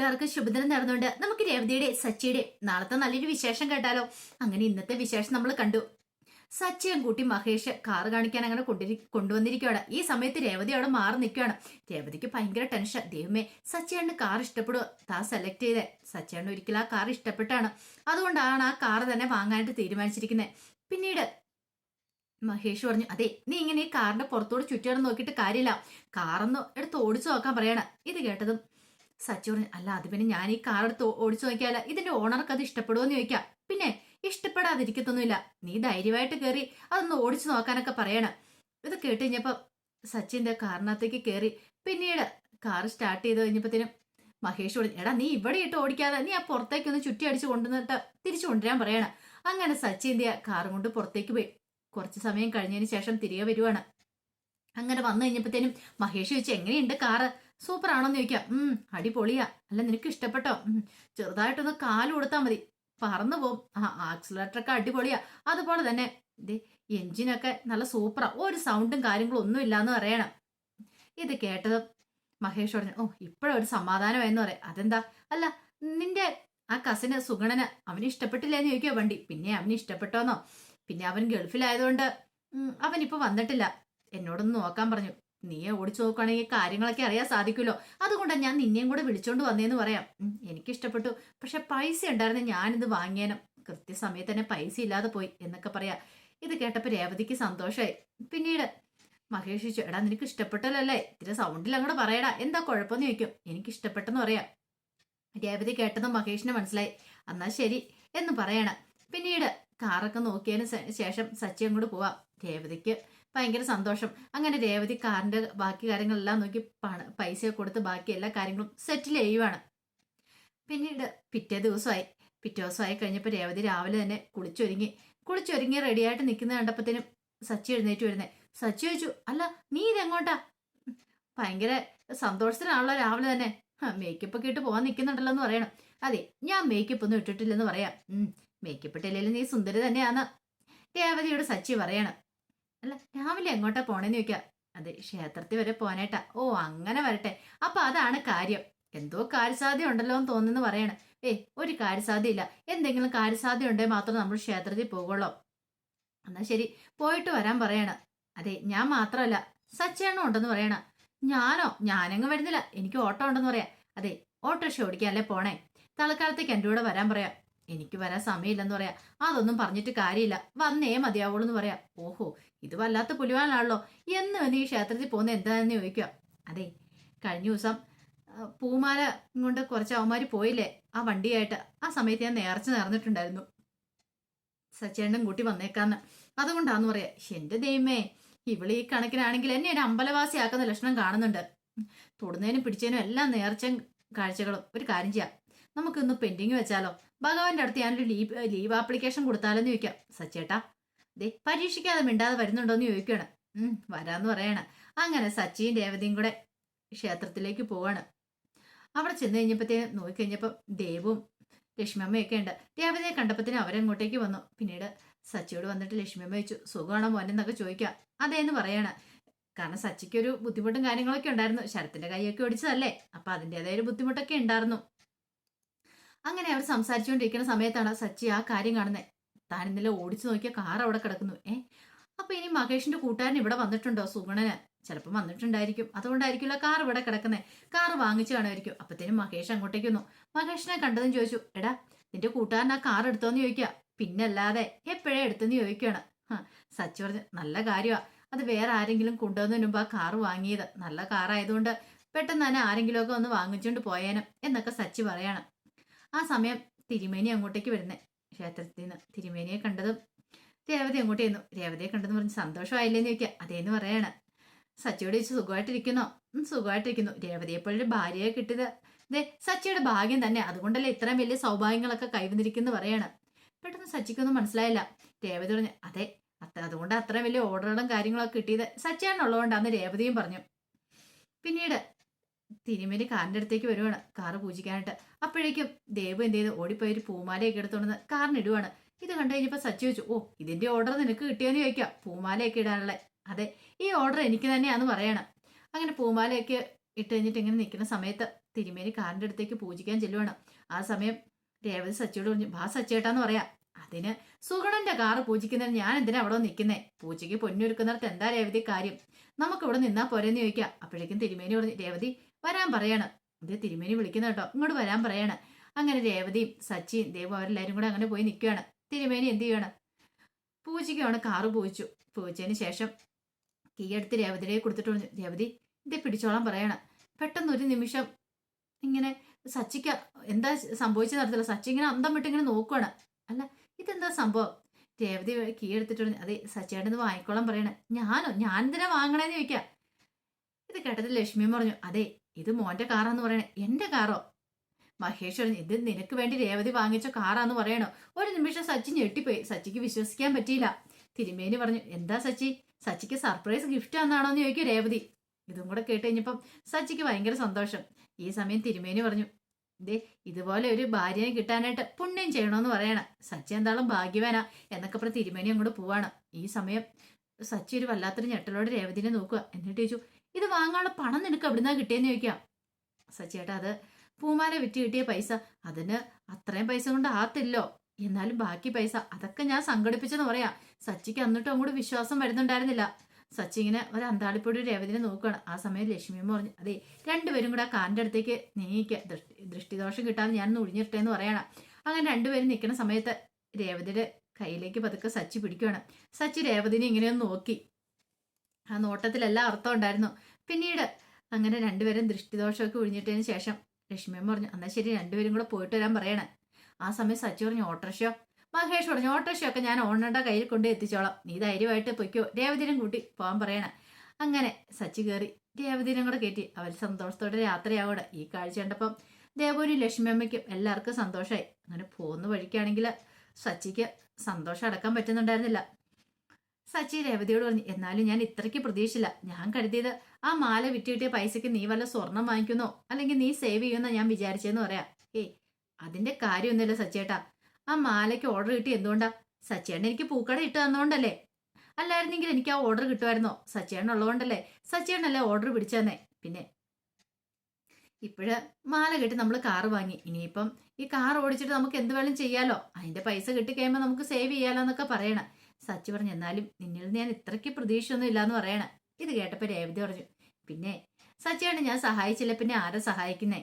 കൂട്ടുകാർക്ക് ശുഭദിനം നേർന്നുകൊണ്ട് നമുക്ക് രേവതിയുടെ സച്ചിയുടെ നാളത്തെ നല്ലൊരു വിശേഷം കേട്ടാലോ? അങ്ങനെ ഇന്നത്തെ വിശേഷം നമ്മൾ കണ്ടു. സച്ചിയും കൂട്ടി മഹേഷ് കാറ് കാണിക്കാൻ അങ്ങനെ കൊണ്ടിരി കൊണ്ടുവന്നിരിക്കുകയാണ് ഈ സമയത്ത് രേവതി അവിടെ മാറി നിൽക്കുകയാണ് രേവതിക്ക് ഭയങ്കര ടെൻഷൻ. ദൈവമേ സച്ചിയാണ് കാർ ഇഷ്ടപ്പെടുക താ സെലക്ട് ചെയ്തേ. സച്ചിയാണ് ഒരിക്കലും ആ കാർ ഇഷ്ടപ്പെട്ടാണ്. അതുകൊണ്ടാണ് ആ കാർ തന്നെ വാങ്ങാനായിട്ട് തീരുമാനിച്ചിരിക്കുന്നത് പിന്നീട് മഹേഷ് പറഞ്ഞു അതെ നീ ഇങ്ങനെ ഈ കാറിന്റെ പുറത്തോട് ചുറ്റുകാരം നോക്കിയിട്ട് കാര്യമില്ല. കാറൊന്ന് എടുത്ത് ഓടിച്ചു നോക്കാൻ പറയണം. ഇത് കേട്ടതും സച്ചു പറഞ്ഞു അല്ല അത് പിന്നെ ഞാൻ ഈ കാർ എടുത്ത് ഓടിച്ചു നോക്കിയാല ഇതിന്റെ ഓണർക്ക് അത് ഇഷ്ടപ്പെടുമെന്ന് ചോദിക്കാം. പിന്നെ ഇഷ്ടപ്പെടാതിരിക്കത്തൊന്നുമില്ല. നീ ധൈര്യമായിട്ട് കയറി അതൊന്ന് ഓടിച്ചു നോക്കാനൊക്കെ പറയണം. ഇത് കേട്ട് സച്ചിന്റെ കാറിനകത്തേക്ക് കയറി പിന്നീട് കാർ സ്റ്റാർട്ട് ചെയ്ത് കഴിഞ്ഞപ്പോഴത്തേനും മഹേഷ് എടാ നീ ഇവിടെ ഇട്ട് ഓടിക്കാതെ നീ ആ പുറത്തേക്ക് ഒന്ന് ചുറ്റി അടിച്ച് കൊണ്ടുവന്നിട്ട് തിരിച്ചു കൊണ്ടുവരാൻ പറയണം. അങ്ങനെ സച്ചിന്റെ കാറും കൊണ്ട് പുറത്തേക്ക് പോയി. കുറച്ച് സമയം കഴിഞ്ഞതിന് ശേഷം തിരികെ വരുവാണ്. അങ്ങനെ വന്നു കഴിഞ്ഞപ്പോഴത്തേനും മഹേഷ് ചോദിച്ചു എങ്ങനെയുണ്ട് കാറ്? സൂപ്പർ ആണോന്ന് ചോദിക്കാം. ഉം അടിപൊളിയാ. അല്ല നിനക്ക് ഇഷ്ടപ്പെട്ടോ? ഉം ചെറുതായിട്ടൊന്ന് കാൽ കൊടുത്താൽ മതി. പറന്നു പോവും. ആ ആക്സിലേറ്ററൊക്കെ അടിപൊളിയാ. അതുപോലെ തന്നെ എഞ്ചിനൊക്കെ നല്ല സൂപ്പറാ. ഒരു സൗണ്ടും കാര്യങ്ങളും ഒന്നും ഇല്ലാന്ന് പറയണം. ഇത് കേട്ടത് മഹേഷ് പറഞ്ഞു ഓ ഇപ്പോഴൊരു സമാധാനമായെന്ന് പറയാം. അതെന്താ? അല്ല നിന്റെ ആ കസിന് സുഗണന് അവന് ഇഷ്ടപ്പെട്ടില്ലെന്ന് ചോദിക്കുക വണ്ടി. പിന്നെ അവന് ഇഷ്ടപ്പെട്ടോന്നോ? പിന്നെ അവൻ ഗൾഫിലായതുകൊണ്ട് അവൻ അവനിപ്പോ വന്നിട്ടില്ല. എന്നോടൊന്ന് നോക്കാൻ പറഞ്ഞു. നീ ഓടിച്ചു നോക്കുകയാണെങ്കിൽ കാര്യങ്ങളൊക്കെ അറിയാൻ സാധിക്കുമല്ലോ. അതുകൊണ്ടാണ് ഞാൻ നിന്നെയും കൂടെ വിളിച്ചോണ്ട് വന്നേന്ന് പറയാം. എനിക്ക് എനിക്കിഷ്ടപ്പെട്ടു. പക്ഷെ പൈസ ഉണ്ടായിരുന്നു ഞാനിത് വാങ്ങിയാനും. കൃത്യസമയത്ത് തന്നെ പൈസ ഇല്ലാതെ പോയി എന്നൊക്കെ പറയാ. ഇത് കേട്ടപ്പോൾ രേവതിക്ക് സന്തോഷമായി പിന്നീട് മഹേഷ് ചോദിച്ചു എടാ നിനക്ക് ഇഷ്ടപ്പെട്ടല്ലേ ഇത്തിരി സൗണ്ടിൽ അങ്ങോട്ട് പറയടാ. എന്താ കുഴപ്പമെന്ന് ചോദിക്കും. എനിക്ക് ഇഷ്ടപ്പെട്ടെന്ന് പറയാം. രേവതി കേട്ടതും മഹേഷിന് മനസ്സിലായി. എന്നാ ശരി എന്ന് പറയണം. പിന്നീട് കാറൊക്കെ നോക്കിയതിന് ശേഷം സച്ചി അങ്ങോട്ട് പോവാം. രേവതിക്ക് ഭയങ്കര സന്തോഷം. അങ്ങനെ രേവതി കാറിന്റെ ബാക്കി കാര്യങ്ങളെല്ലാം നോക്കി പണ പൈസ കൊടുത്ത് ബാക്കി എല്ലാ കാര്യങ്ങളും സെറ്റിൽ ചെയ്യുവാണ്. പിന്നീട് പിറ്റേ ദിവസമായി. പിറ്റേ ദിവസമായി കഴിഞ്ഞപ്പോൾ രേവതി രാവിലെ തന്നെ കുളിച്ചൊരുങ്ങി. കുളിച്ചൊരുങ്ങി റെഡിയായിട്ട് നിൽക്കുന്ന കണ്ടപ്പോഴത്തേനും സച്ചി എഴുന്നേറ്റ് വരുന്നത് സച്ചി ചോദിച്ചു അല്ല നീ ഇതെങ്ങോട്ടാ ഭയങ്കര സന്തോഷത്തിനാണല്ലോ രാവിലെ തന്നെ. മേക്കപ്പ് ഒക്കെ ഇട്ട് പോകാൻ നിൽക്കുന്നുണ്ടല്ലോ എന്ന് പറയണം. അതെ ഞാൻ മേക്കപ്പ് ഒന്നും ഇട്ടിട്ടില്ലെന്ന് പറയാം. മേക്കപ്പ് ഇട്ടില്ലെങ്കിലും നീ സുന്ദരി തന്നെയാന്ന്. രേവതിയോട് സച്ചി പറയണം. അല്ല രാവിലെ എങ്ങോട്ടാ പോണേന്ന് ചോദിക്കാം. അതെ ക്ഷേത്രത്തിൽ വരെ പോനേട്ടാ ഓ അങ്ങനെ വരട്ടെ. അപ്പൊ അതാണ് കാര്യം. എന്തോ കാര്യസാധ്യ ഉണ്ടല്ലോ എന്ന് തോന്നുന്നു പറയണം. ഏയ് ഒരു കാര്യസാധ്യ ഇല്ല എന്തെങ്കിലും കാര്യസാധ്യ ഉണ്ടെങ്കിൽ മാത്രം നമ്മൾ ക്ഷേത്രത്തിൽ പോകുള്ളൂ എന്നാ ശരി പോയിട്ട് വരാൻ പറയണം. അതെ ഞാൻ മാത്രമല്ല സച്ചേണ്ണ ഉണ്ടെന്ന് പറയണ. ഞാനോ? ഞാനങ്ങ് വരുന്നില്ല. എനിക്ക് ഓട്ടോ ഉണ്ടെന്ന് പറയാം. അതെ ഓട്ടോറിക്ഷ ഓടിക്കാല്ലേ പോണേ. തൽക്കാലത്തേക്ക് എന്റെ കൂടെ വരാൻ പറയാം. എനിക്ക് വരാൻ സമയമില്ലെന്ന് പറയാം. അതൊന്നും പറഞ്ഞിട്ട് കാര്യമില്ല. വന്നേ മതിയാവുള്ളൂ എന്ന് പറയാം. ഓഹോ ഇത് വല്ലാത്ത പുലിവാനാണല്ലോ എന്ന് വന്ന് ഈ ക്ഷേത്രത്തിൽ പോകുന്ന എന്താണെന്ന് ചോദിക്കുക. അതെ കഴിഞ്ഞ ദിവസം പൂമാല കൊണ്ട് കുറച്ച് അവന്മാർ പോയില്ലേ ആ വണ്ടിയായിട്ട്. ആ സമയത്ത് ഞാൻ നേർച്ച നേർന്നിട്ടുണ്ടായിരുന്നു സച്ചേണ്ടും കൂട്ടി വന്നേക്കാന്ന്. അതുകൊണ്ടാന്ന് പറയാ "ശ്ശെ, എന്റെ ദൈവമേ ഇവൾ ഈ കണക്കിനാണെങ്കിൽ എന്നെ ഒരു അമ്പലവാസിയാക്കുന്ന ലക്ഷണം കാണുന്നുണ്ട്. തൊടുന്നതിനും പിടിച്ചതിനും എല്ലാം നേർച്ച കാഴ്ചകളും. ഒരു കാര്യം ചെയ്യാം. നമുക്കിന്ന് പെൻഡിങ് വെച്ചാലോ? ഭഗവാന്റെ അടുത്ത് ഞാനൊരു ലീവ് ലീവ് ആപ്ലിക്കേഷൻ കൊടുത്താലെന്ന് ചോദിക്കാം. സച്ചേട്ടാ ദേ പരീക്ഷിക്കാതെ മിണ്ടാതെ വരുന്നുണ്ടോന്ന് ചോദിക്കുകയാണ് വരാന്ന് പറയണം. അങ്ങനെ സച്ചിയും രേവതിയും കൂടെ ക്ഷേത്രത്തിലേക്ക് പോവാണ്. അവിടെ ചെന്ന് കഴിഞ്ഞപ്പോഴത്തേനും നോക്കിക്കഴിഞ്ഞപ്പോൾ ദേവും ലക്ഷ്മിയമ്മയൊക്കെ ഉണ്ട്. രേവതിയെ കണ്ടപ്പോഴത്തേനും അവരങ്ങോട്ടേക്ക് വന്നു. പിന്നീട് സച്ചിയോട് വന്നിട്ട് ലക്ഷ്മിയമ്മ ചോദിച്ചു സുഖമാണോ മോനെന്നൊക്കെ ചോദിക്കുക അതേന്ന് പറയാണ്. കാരണം സച്ചിക്ക് ഒരു ബുദ്ധിമുട്ടും കാര്യങ്ങളൊക്കെ ഉണ്ടായിരുന്നു. ശരത്തിന്റെ കൈയൊക്കെ ഒടിച്ചതല്ലേ അപ്പൊ അതിന്റെതായ ഒരു ബുദ്ധിമുട്ടൊക്കെ ഉണ്ടായിരുന്നു. അങ്ങനെ അവർ സംസാരിച്ചുകൊണ്ടിരിക്കുന്ന സമയത്താണ് സച്ചി ആ കാര്യം കാണുന്നത് താൻ ഇന്നലെ ഓടിച്ചു നോക്കിയ കാർ അവിടെ കിടക്കുന്നു. ഏ അപ്പൊ ഇനി മഹേഷിന്റെ കൂട്ടുകാരൻ ഇവിടെ വന്നിട്ടുണ്ടോ സുഗുണന്? ചിലപ്പോൾ വന്നിട്ടുണ്ടായിരിക്കും. അതുകൊണ്ടായിരിക്കില്ല കാർ ഇവിടെ കിടക്കുന്നത് കാർ വാങ്ങിച്ചു കാണുമായിരിക്കും. അപ്പത്തേനും മഹേഷ് അങ്ങോട്ടേക്ക് വന്നു. മഹേഷിനെ കണ്ടതും ചോദിച്ചു എടാ നിന്റെ കൂട്ടുകാരൻ ആ കാർ എടുത്തോന്ന് ചോദിക്കുക പിന്നല്ലാതെ എപ്പോഴേ എടുത്തെന്ന് ചോദിക്കുകയാണ് സച്ചു പറഞ്ഞു നല്ല കാര്യമാ അത് വേറെ ആരെങ്കിലും കൊണ്ടുവന്നതിന് മുമ്പ് ആ കാർ വാങ്ങിയത്. നല്ല കാറായതുകൊണ്ട് പെട്ടെന്ന് തന്നെ ആരെങ്കിലുമൊക്കെ ഒന്ന് വാങ്ങിച്ചുകൊണ്ട് പോയേനും എന്നൊക്കെ സച്ചി പറയാണ്. ആ സമയം തിരുമേനി അങ്ങോട്ടേക്ക് വരുന്നേ. ക്ഷേത്രത്തിൽ നിന്ന് തിരുമേനിയെ കണ്ടതും രേവതി അങ്ങോട്ട് ചെന്നു. രേവതിയെ കണ്ടെന്ന് പറഞ്ഞ് സന്തോഷമായില്ലേന്ന് ചോദിക്കുക. അതേന്ന് പറയാണ്. സച്ചിയോട് ചോദിച്ചു സുഖമായിട്ടിരിക്കുന്നോ? സുഖമായിട്ടിരിക്കുന്നു. രേവതിയെപ്പോഴൊരു ഭാര്യയെ കിട്ടിയത്. ദേ സച്ചിയുടെ ഭാഗ്യം തന്നെ. അതുകൊണ്ടല്ലേ ഇത്രയും വലിയ സൗഭാഗ്യങ്ങളൊക്കെ കൈവന്നിരിക്കുന്നു പറയാണ്. പെട്ടെന്ന് സച്ചിക്കൊന്നും മനസ്സിലായില്ല. രേവതി പറഞ്ഞു അതെ അത്ര അതുകൊണ്ട് അത്രയും വലിയ ഓർഡറുകളും കാര്യങ്ങളൊക്കെ കിട്ടിയത് സച്ചിയാണുള്ളതുകൊണ്ടാന്ന് രേവതിയും പറഞ്ഞു. പിന്നീട് തിരുമേനി കാറിന്റെ അടുത്തേക്ക് വരുവാണ്. കാറ് പൂജിക്കാനായിട്ട്. അപ്പോഴേക്കും ദേവ് എന്ത് ചെയ്തു? ഓടിപ്പോയി ഒരു പൂമാലയൊക്കെ എടുത്തോണ്ട് കാറിനിടുവാണ് ഇത് കണ്ടു കഴിഞ്ഞപ്പോൾ സച്ചി ചോദിച്ചു ഓ ഇതിന്റെ ഓർഡർ നിനക്ക് കിട്ടിയെന്ന് ചോദിക്കാം. പൂമാലയൊക്കെ ഇടാനുള്ള. അതെ ഈ ഓർഡർ എനിക്ക് തന്നെയാന്ന് പറയണം. അങ്ങനെ പൂമാലയൊക്കെ ഇട്ട് കഴിഞ്ഞിട്ട് ഇങ്ങനെ നിൽക്കുന്ന സമയത്ത് തിരുമേനി കാറിന്റെ അടുത്തേക്ക് പൂജിക്കാൻ ചെല്ലുവാണ്. ആ സമയം രേവതി സച്ചിയോട് പറഞ്ഞു ഭാ സച്ചേട്ടാന്ന് പറയാ. അതിന് സുഗണന്റെ കാറ് പൂജിക്കുന്നതിന് ഞാൻ എന്തിനാ അവിടെ നിൽക്കുന്നേ? പൂജയ്ക്ക് പൊന്നൊരുക്കുന്നിടത്ത് എന്താ രേവതി കാര്യം? നമുക്ക് ഇവിടെ നിന്നാ പോരെന്ന് ചോദിക്കാം. അപ്പോഴേക്കും തിരുമേനി പറഞ്ഞു രേവതി വരാൻ പറയാണ്. ഇത് തിരുമേനി വിളിക്കുന്ന കേട്ടോ. ഇങ്ങോട്ട് വരാൻ പറയാണ്. അങ്ങനെ രേവതിയും സച്ചിയും ദേവും അവരെല്ലാവരും കൂടെ അങ്ങനെ പോയി നിൽക്കുകയാണ് തിരുമേനി എന്ത് ചെയ്യണം? പൂജയ്ക്കാണ് കാറ് പൂജിച്ചു. പൂജിച്ചതിന് ശേഷം കീ എടുത്ത് രേവതിയെ കൊടുത്തിട്ട് പറഞ്ഞു രേവതി ഇത് പിടിച്ചോളാൻ പറയണം. പെട്ടെന്ന് ഒരു നിമിഷം ഇങ്ങനെ സച്ചിക്ക് എന്താ സംഭവിച്ച നടത്തില്ല സച്ചി ഇങ്ങനെ അന്തം വിട്ട് ഇങ്ങനെ നോക്കുവാണ്. അല്ല ഇതെന്താ സംഭവം? രേവതി കീ പറഞ്ഞു അതെ സച്ചിയുടെ വാങ്ങിക്കോളാൻ പറയണേ. ഞാനോ? ഞാൻ എന്തിനാ വാങ്ങണേന്ന് ചോദിക്കാം? ഇത് കേട്ടത് ലക്ഷ്മി പറഞ്ഞു അതെ ഇത് മോന്റെ കാറാന്ന് പറയണേ. എന്റെ കാറോ? പറഞ്ഞു ഇത് നിനക്ക് വേണ്ടി രേവതി വാങ്ങിച്ച കാറാന്ന് പറയണോ? ഒരു നിമിഷം സച്ചി ഞെട്ടിപ്പോയി. സച്ചിക്ക് വിശ്വസിക്കാൻ പറ്റിയില്ല. തിരുമേനി പറഞ്ഞു എന്താ സച്ചി? സച്ചിക്ക് സർപ്രൈസ് ഗിഫ്റ്റ് ആണെന്നാണോ എന്ന് ചോദിക്കും രേവതി. ഇതും കൂടെ കേട്ട് കഴിഞ്ഞപ്പം സച്ചിക്ക് ഭയങ്കര സന്തോഷം. ഈ സമയം തിരുമേനി പറഞ്ഞു ദേ ഇതുപോലെ ഒരു ഭാര്യനെ കിട്ടാനായിട്ട് പുണ്യം ചെയ്യണമെന്ന് പറയണം. സച്ചി എന്താളും ഭാഗ്യവാനാ. എന്നൊക്കെ പറഞ്ഞ് തിരുമേനി അങ്ങോട്ട് പോവാണ്. ഈ സമയം സച്ചി ഒരു വല്ലാത്തൊരു ഞെട്ടലോടെ രേവതിനെ നോക്കുക. എന്നിട്ട് ചോദിച്ചു ഇത് വാങ്ങാനുള്ള പണം നിനക്ക് എവിടുന്നാ കിട്ടിയെന്ന് ചോദിക്കാം? സച്ചിയേട്ടാ അത് പൂമാല വിറ്റ് കിട്ടിയ പൈസ. അതിന് അത്രയും പൈസ കൊണ്ട് ആത്തില്ലോ എന്നാലും ബാക്കി പൈസ. അതൊക്കെ ഞാൻ സംഘടിപ്പിച്ചെന്ന് പറയാം. സച്ചിക്ക് അന്നിട്ടും അങ്ങോട്ട് വിശ്വാസം വരുന്നുണ്ടായിരുന്നില്ല. സച്ചി ഇങ്ങനെ ഒരു അന്താളിപ്പൊടി രേവതിനെ നോക്കുകയാണ് ആ സമയം ലക്ഷ്മിയമ്മ പറഞ്ഞു അതെ രണ്ടുപേരും കൂടെ ആ കാറിന്റെ അടുത്തേക്ക് നീങ്ങിക്കുക ദൃഷ്ടി ദൃഷ്ടിദോഷം കിട്ടാതെ ഞാൻ ഒഴിഞ്ഞിട്ടേന്ന് പറയണം. അങ്ങനെ രണ്ടുപേരും നിൽക്കുന്ന സമയത്ത് രേവതിയുടെ കയ്യിലേക്ക് പതുക്കെ സച്ചി പിടിക്കുകയാണ് സച്ചി രേവതിനെ ഇങ്ങനെയൊന്ന് നോക്കി. ആ നോട്ടത്തിലെല്ലാം അർത്ഥം ഉണ്ടായിരുന്നു. പിന്നീട് അങ്ങനെ രണ്ടുപേരും ദൃഷ്ടിദോഷമൊക്കെ ഒഴിഞ്ഞിട്ടതിന് ശേഷം ലക്ഷ്മിയമ്മ പറഞ്ഞു എന്നാൽ ശരി രണ്ടുപേരും കൂടെ പോയിട്ട് വരാൻ പറയണേ. ആ സമയം സച്ചി പറഞ്ഞു ഓട്ടോറിക്ഷയോ? മഹേഷ് പറഞ്ഞു ഓട്ടോറിക്ഷയൊക്കെ ഞാൻ ഓണണ്ട കയ്യിൽ കൊണ്ട് എത്തിച്ചോളാം. നീ ധൈര്യമായിട്ട് പൊയ്ക്കോ. രേവതിനും കൂട്ടി പോകാൻ പറയണേ. അങ്ങനെ സച്ചി കയറി. രേവതിനും കൂടെ കയറ്റി. അവർ സന്തോഷത്തോടെ രാത്രിയാവോടെ ഈ കാഴ്ച കണ്ടപ്പം ദേവൂരി ലക്ഷ്മിയമ്മയ്ക്കും എല്ലാവർക്കും സന്തോഷമായി. അങ്ങനെ പോകുന്ന വഴിക്കാണെങ്കിൽ സച്ചിക്ക് സന്തോഷം അടക്കാൻ പറ്റുന്നുണ്ടായിരുന്നില്ല. സച്ചി രേവതിയോട് പറഞ്ഞു എന്നാലും ഞാൻ ഇത്രയ്ക്ക് പ്രതീക്ഷിച്ചില്ല. ഞാൻ കരുതിയത് ആ മാല വിറ്റ് കിട്ടിയ പൈസയ്ക്ക് നീ വല്ല സ്വർണം വാങ്ങിക്കുന്നോ? അല്ലെങ്കിൽ നീ സേവ് ചെയ്യുമെന്നോ ഞാൻ വിചാരിച്ചെന്ന് പറയാ. ഏയ് അതിന്റെ കാര്യമൊന്നുമില്ല സച്ചേട്ടാ ആ മാലയ്ക്ക് ഓർഡർ കിട്ടി എന്തുകൊണ്ടാ? സച്ചേട്ടൻ എനിക്ക് പൂക്കട ഇട്ട് തന്നോണ്ടല്ലേ? അല്ലായിരുന്നെങ്കിൽ എനിക്ക് ആ ഓർഡർ കിട്ടുമായിരുന്നോ? സച്ചേട്ടൻ ഉള്ളതുകൊണ്ടല്ലേ? സച്ചേട്ടനല്ലേ ഓർഡർ പിടിച്ചു തന്നെ പിന്നെ ഇപ്പോഴ് മാല കെട്ടി നമ്മൾ കാറ് വാങ്ങി. ഇനിയിപ്പം ഈ കാർ ഓടിച്ചിട്ട് നമുക്ക് എന്ത് വേണം ചെയ്യാലോ. അതിന്റെ പൈസ കിട്ടി കഴിയുമ്പോൾ നമുക്ക് സേവ് ചെയ്യാലോ എന്നൊക്കെ പറയണം. സച്ചി പറഞ്ഞു എന്നാലും നിന്നിൽ നിന്ന് ഞാൻ ഇത്രയ്ക്ക് പ്രതീക്ഷയൊന്നും ഇല്ലാന്ന് പറയണ. ഇത് കേട്ടപ്പോൾ രേവതി പറഞ്ഞു പിന്നെ സച്ചിയാണ് ഞാൻ സഹായിച്ചില്ല. പിന്നെ ആരെ സഹായിക്കുന്നേ?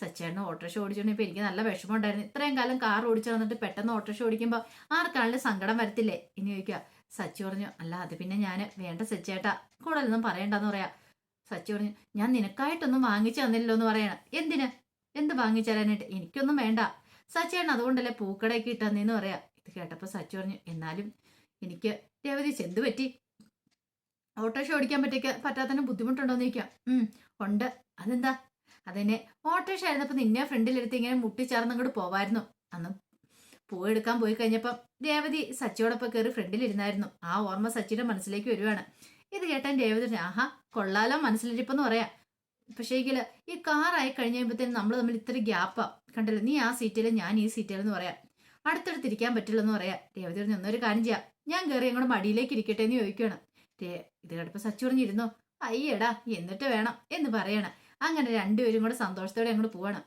സച്ചേട്ടന് ഓട്ടോറിക്ഷ ഓടിച്ചോണ്ടിപ്പോൾ എനിക്ക് നല്ല വിഷമം ഉണ്ടായിരുന്നു. ഇത്രയും കാലം കാർ ഓടിച്ചു വന്നിട്ട് പെട്ടെന്ന് ഓട്ടോറിക്ഷ ഓടിക്കുമ്പോൾ ആർക്കാണെങ്കിലും സങ്കടം വരത്തില്ലേ? ഇനി ചോദിക്കുക സച്ചി പറഞ്ഞു അല്ല അത് പിന്നെ ഞാൻ വേണ്ട സച്ചേട്ടാ കൂടുതലൊന്നും പറയണ്ടെന്ന് പറയാ. സച്ചി ഞാൻ നിനക്കായിട്ടൊന്നും വാങ്ങിച്ചു തന്നില്ലല്ലോ എന്ന് പറയണം. എന്തിന്? എന്ത് വാങ്ങിച്ചു തരാനായിട്ട്? എനിക്കൊന്നും വേണ്ട. സച്ചേട്ടൻ അതുകൊണ്ടല്ലേ പൂക്കടയൊക്കെ ഇട്ടെന്ന് പറയാ. ഇത് കേട്ടപ്പോൾ സച്ചു പറഞ്ഞു എന്നാലും എനിക്ക് രവതി ചെന്ത് പറ്റി? ഓട്ടോറിക്ഷ ഓടിക്കാൻ പറ്റിയ പറ്റാത്തതിന് ബുദ്ധിമുട്ടുണ്ടോന്ന് ചോദിക്കാം. ഉണ്ട്. അതെന്താ? അതിനെ ഓട്ടോറിക്ഷ ആയിരുന്നപ്പോൾ നിന്നെ ഫ്രണ്ടിലെടുത്ത് ഇങ്ങനെ മുട്ടിച്ചേർന്ന് അങ്ങോട്ട് പോവായിരുന്നു. അന്ന് പൂവെടുക്കാൻ പോയി കഴിഞ്ഞപ്പം രേവതി സച്ചിയോടൊപ്പം കയറി ഫ്രണ്ടിലിരുന്നായിരുന്നു. ആ ഓർമ്മ സച്ചിയുടെ മനസ്സിലേക്ക് വരുവാണ്. ഇത് കേട്ടാൻ ദേവദത്തിന് ആഹാ കൊള്ളാലോ മനസ്സിലിരിപ്പെന്ന് പറയാം. പക്ഷേങ്കിൽ ഈ കാറായി കഴിഞ്ഞ് കഴിയുമ്പോഴത്തേനും നമ്മൾ തമ്മിൽ ഇത്ര ഗ്യാപ്പാ കണ്ടല്ലോ നീ ആ സീറ്റിൽ ഞാൻ ഈ സീറ്റിൽ എന്ന് പറയാം. അടുത്തടുത്തിരിക്കാൻ പറ്റില്ലെന്ന് പറയാം. രേവതി പറഞ്ഞു ഒന്നൊരു കാര്യം ചെയ്യാം. ഞാൻ കയറി അങ്ങോട്ട് മടിയിലേക്ക് ഇരിക്കട്ടെ എന്ന് ചോദിക്കുകയാണ് ഇത് കേട്ടപ്പോൾ സച്ചി പറഞ്ഞിരുന്നോ അയ്യടാ എന്നിട്ട് വേണം എന്ന് പറയണം. അങ്ങനെ രണ്ടുപേരും കൂടെ സന്തോഷത്തോടെ അങ്ങോട്ട് പോവണം.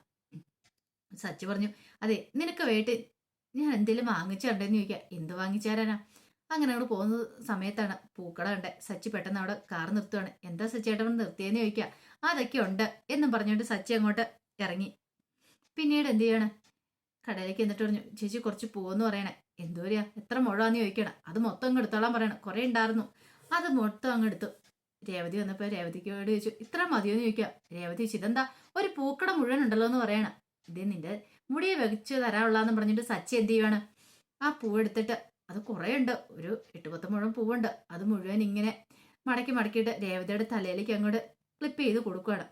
സച്ചു പറഞ്ഞു അതെ നിനക്ക് വേണ്ടി ഞാൻ എന്തെങ്കിലും വാങ്ങിച്ചുണ്ടെന്ന് ചോദിക്കാം. എന്ത് വാങ്ങിച്ചാരാനാ? അങ്ങനെ അവിടെ പോകുന്ന സമയത്താണ്. പൂക്കട ഉണ്ട്. സച്ചി പെട്ടെന്ന് അവിടെ കാർ നിർത്തുവാണ്. എന്താ സച്ചി ഏട്ടൻ നിർത്തിയെന്ന് ചോദിക്കുക അതൊക്കെ ഉണ്ട് എന്നും പറഞ്ഞുകൊണ്ട് സച്ചി അങ്ങോട്ട് ഇറങ്ങി. പിന്നീട് എന്ത് ചെയ്യണം? കടയിലേക്ക് എന്നിട്ട് പറഞ്ഞു ചേച്ചി കുറച്ച് പോകുമെന്ന് പറയണേ. എന്തോരിയാ എത്ര മുഴാന്ന് ചോദിക്കണം. അത് മൊത്തം അങ്ങ് എടുത്തോളാൻ പറയണം. കുറെ ഉണ്ടായിരുന്നു. അത് മൊത്തം അങ്ങ് എടുത്തു. രേവതി വന്നപ്പോൾ രേവതിക്കോട് ചോദിച്ചു ഇത്ര മതിയോ എന്ന് ചോദിക്കുക രേവതി ചോദിച്ചു ഇതെന്താ? ഒരു പൂക്കട മുഴുവൻ ഉണ്ടല്ലോ എന്ന് പറയണം. ഇത് നിന്റെ മുടിയെ വെച്ച് തരാനുള്ളതെന്ന് പറഞ്ഞിട്ട് സച്ചി എന്ത് ചെയ്യുവാണ്? ആ പൂവെടുത്തിട്ട് അത് കുറേ ഉണ്ട് ഒരു എട്ട് പത്ത് മുഴം പൂവുണ്ട്. അത് മുഴുവൻ ഇങ്ങനെ മടക്കി മടക്കിയിട്ട് രേവതിയുടെ തലയിലേക്ക് അങ്ങോട്ട് ക്ലിപ്പ് ചെയ്ത് കൊടുക്കുകയാണ്.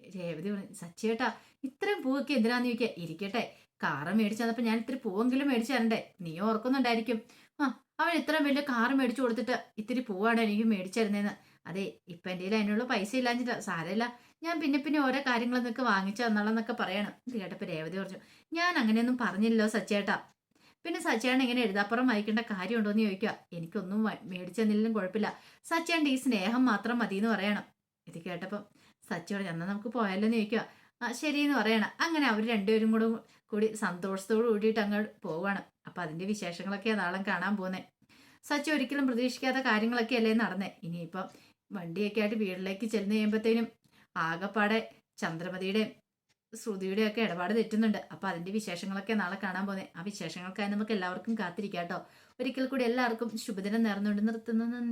രേവതി പറഞ്ഞു സച്ചിയേട്ടാ ഇത്രയും പൂവൊക്കെ എന്തിനാന്ന് ചോദിക്കുക ഇരിക്കട്ടെ കാറ് മേടിച്ചു തന്നപ്പോൾ ഞാൻ ഇത്തിരി പൂവെങ്കിലും മേടിച്ചു തരണ്ടേ. നീ ഓർക്കുന്നുണ്ടായിരിക്കും. ആ അവൻ ഇത്രയും വലിയ കാറ് മേടിച്ചു കൊടുത്തിട്ട് ഇത്തിരി പൂവാണ് എനിക്ക് മേടിച്ചു തരുന്നതെന്ന് അതെ ഇപ്പം എന്റെ അതിനുള്ള പൈസ ഇല്ലാഞ്ഞിട്ട് സാരമില്ല. ഞാൻ പിന്നെ പിന്നെ ഓരോ കാര്യങ്ങൾ നിങ്ങൾക്ക് വാങ്ങിച്ചു തന്നാളെന്നൊക്കെ പറയണം. കേട്ടപ്പോൾ രേവതി പറഞ്ഞു ഞാൻ അങ്ങനെയൊന്നും പറഞ്ഞില്ലല്ലോ സച്ചേട്ടാ പിന്നെ സച്ചേട്ടൻ ഇങ്ങനെ എഴുതാപ്പുറം വായിക്കേണ്ട കാര്യമുണ്ടോ എന്ന് ചോദിക്കുക. എനിക്കൊന്നും മേടിച്ചെന്നില്ലെങ്കിലും കുഴപ്പമില്ല. സച്ചേണ്ട ഈ സ്നേഹം മാത്രം മതി എന്ന് പറയണം. ഇത് കേട്ടപ്പം സച്ചിയോട് എന്നാൽ നമുക്ക് പോയാലോ എന്ന് ചോദിക്കുക. ആ ശരി എന്ന് പറയണം. അങ്ങനെ അവർ രണ്ടുപേരും കൂടെ കൂടി സന്തോഷത്തോട് കൂടിയിട്ട് അങ്ങോട്ട് പോവാണ്. അപ്പം അതിന്റെ വിശേഷങ്ങളൊക്കെ നാളെ കാണാൻ പോകുന്നത് സച്ചി ഒരിക്കലും പ്രതീക്ഷിക്കാത്ത കാര്യങ്ങളൊക്കെ അല്ലേ നടന്നേ. ഇനിയിപ്പം വണ്ടിയൊക്കെ ആയിട്ട് വീട്ടിലേക്ക് ചെന്ന് കഴിയുമ്പോഴത്തേനും ആകെപ്പാടെ ചന്ദ്രമതിയുടെയും ശ്രുതിയുടെ ഒക്കെ ഇടപാട് തെറ്റുന്നുണ്ട്. അപ്പൊ അതിന്റെ വിശേഷങ്ങളൊക്കെ നാളെ കാണാൻ പോകുന്നത് ആ വിശേഷങ്ങൾക്കായി നമുക്ക് എല്ലാവർക്കും കാത്തിരിക്കാം കേട്ടോ. ഒരിക്കൽ കൂടി എല്ലാവർക്കും ശുഭദിനം നേർന്നുകൊണ്ട് നിർത്തുന്നു. നന്ദി.